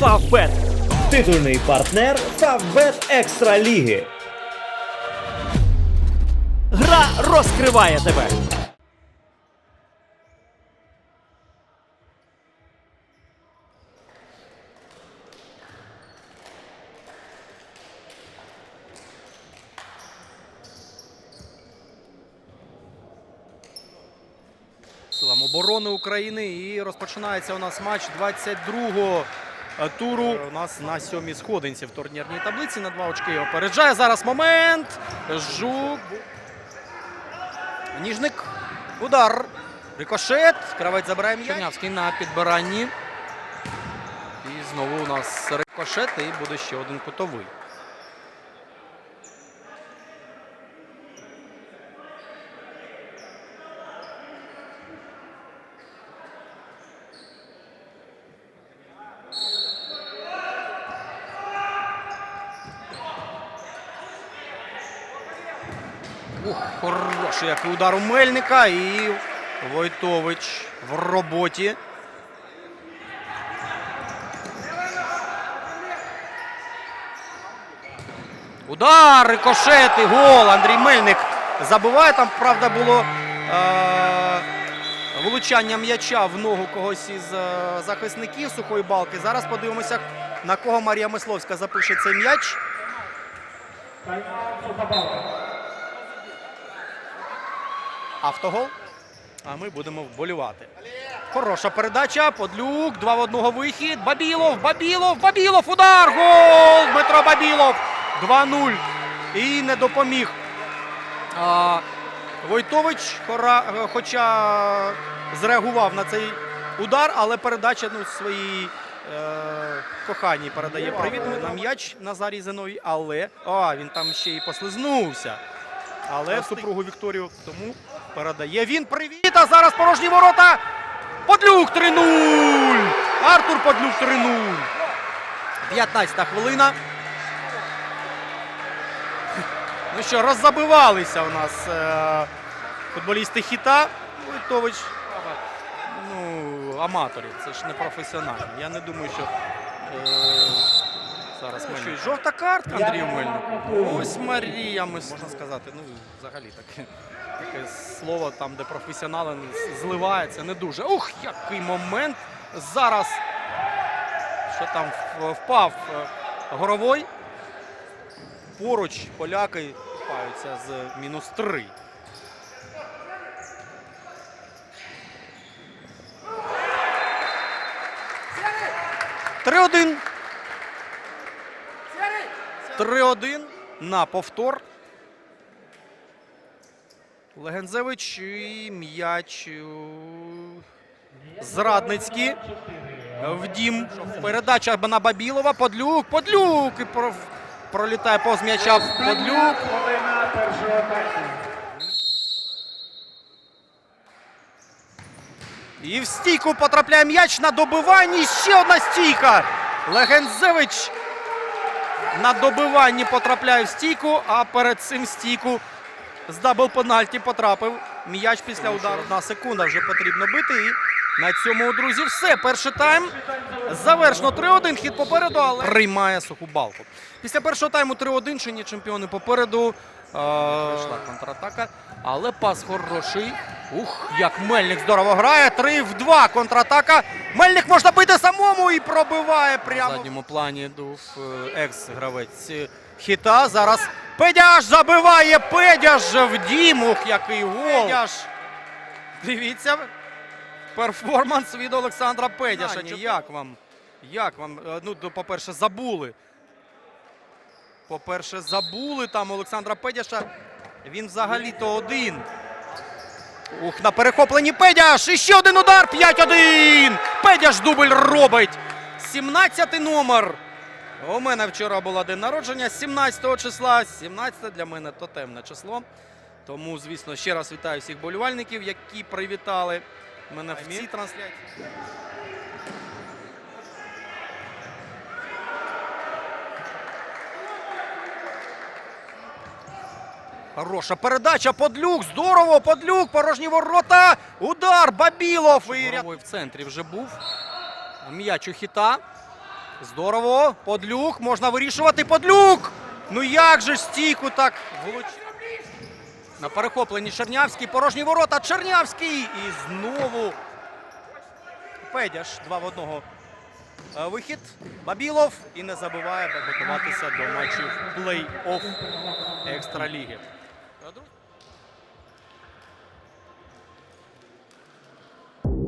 Фавбет. Титульний партнер Фавбет Екстра Ліги. Гра розкриває тебе. силам оборони України. І розпочинається у нас матч 22-го туру. У нас на сьомій сходинці в турнірній таблиці на два очки опереджає. Зараз момент. Жук. Ніжник. Удар. Рикошет. Кравець забирає м'яч. Чернявський на підбиранні. І знову у нас рикошет і буде ще один кутовий. Ух, хороший який удар у Мельника. І Войтович в роботі. Удар, рикошет і гол. Андрій Мельник забиває. Там, правда, було е- влучання м'яча в ногу когось із е- захисників сухої балки. Зараз подивимося, на кого Марія Мисловська запише цей м'яч. Автогол. А ми будемо вболівати. Хороша передача. Подлюк. Два в одного вихід. Бабілов. Бабілов. Бабілов. Удар. Гол. Дмитро Бабілов. 2-0. І не допоміг. А, Войтович, хоча зреагував на цей удар, але передача ну, своїй е, коханій передає привіт на м'яч Назарій Зиновій. Але а, він там ще й послизнувся. Але супругу Вікторію тому передає він привіт. А зараз порожні ворота. Подлюк 3-0. Артур Подлюк 3-0. 15 хвилина. Ну що, роззабивалися у нас е, футболісти хіта. Войтович. Ну, аматорів, це ж не професіонально. Я не думаю, що. Е, Зараз Мельник. Жовта картка Андрію Мельнику. Ось Марія, ми можна сказати. Ну, взагалі таке, таке слово там, де професіонали зливаються, не дуже. Ух, який момент. Зараз. Що там впав е, горовой. Поруч поляки купаються з мінус 3. Три-один. 3-1 на повтор. Легензевич і м'яч Зрадницький. Вдім. Передача на Бабілова. Подлюк. Подлюк. І про- пролітає повз м'яча Подлюк. І в стійку потрапляє м'яч на добиванні. Ще одна стійка. Легензевич на добиванні потрапляє в стійку, а перед цим стійку з дабл пенальті потрапив. М'яч після удару. Одна секунда вже потрібно бити. І на цьому, друзі, все. Перший тайм завершено 3-1. Хід попереду, але приймає суху балку. Після першого тайму 3-1 чинні чемпіони попереду. Е, Йшла контратака. Але пас хороший. Ух, як Мельник здорово грає. 3 в 2 контратака. Мельник можна бити самому і пробиває прямо. На задньому плані був е, екс-гравець е, хіта. Зараз Педяш забиває. Педяш в Дімух. Який гол. Педяш. Дивіться. Перформанс від Олександра Педяша. Як вам? Як вам? Е, Ну, по-перше, забули. По-перше, забули там Олександра Педяша. Він взагалі-то один. Ух, на перехопленні Педяш. І ще один удар. 5-1. Педяш дубль робить. 17 номер. У мене вчора було день народження 17 числа. 17 для мене то темне число. Тому, звісно, ще раз вітаю всіх болівальників, які привітали мене в цій трансляції. Хороша передача. Подлюк. Здорово. Подлюк. Порожні ворота. Удар. Бабілов. І в центрі вже був. М'яч у хіта. Здорово. Подлюк. Можна вирішувати. Подлюк! Ну як же стійку так влуч... На перехопленні Чернявський. Порожні ворота. Чернявський. І знову Педяш. Два в одного. Е, Вихід. Бабілов. І не забуває готуватися до матчів плей-офф екстраліги. Е, друзі,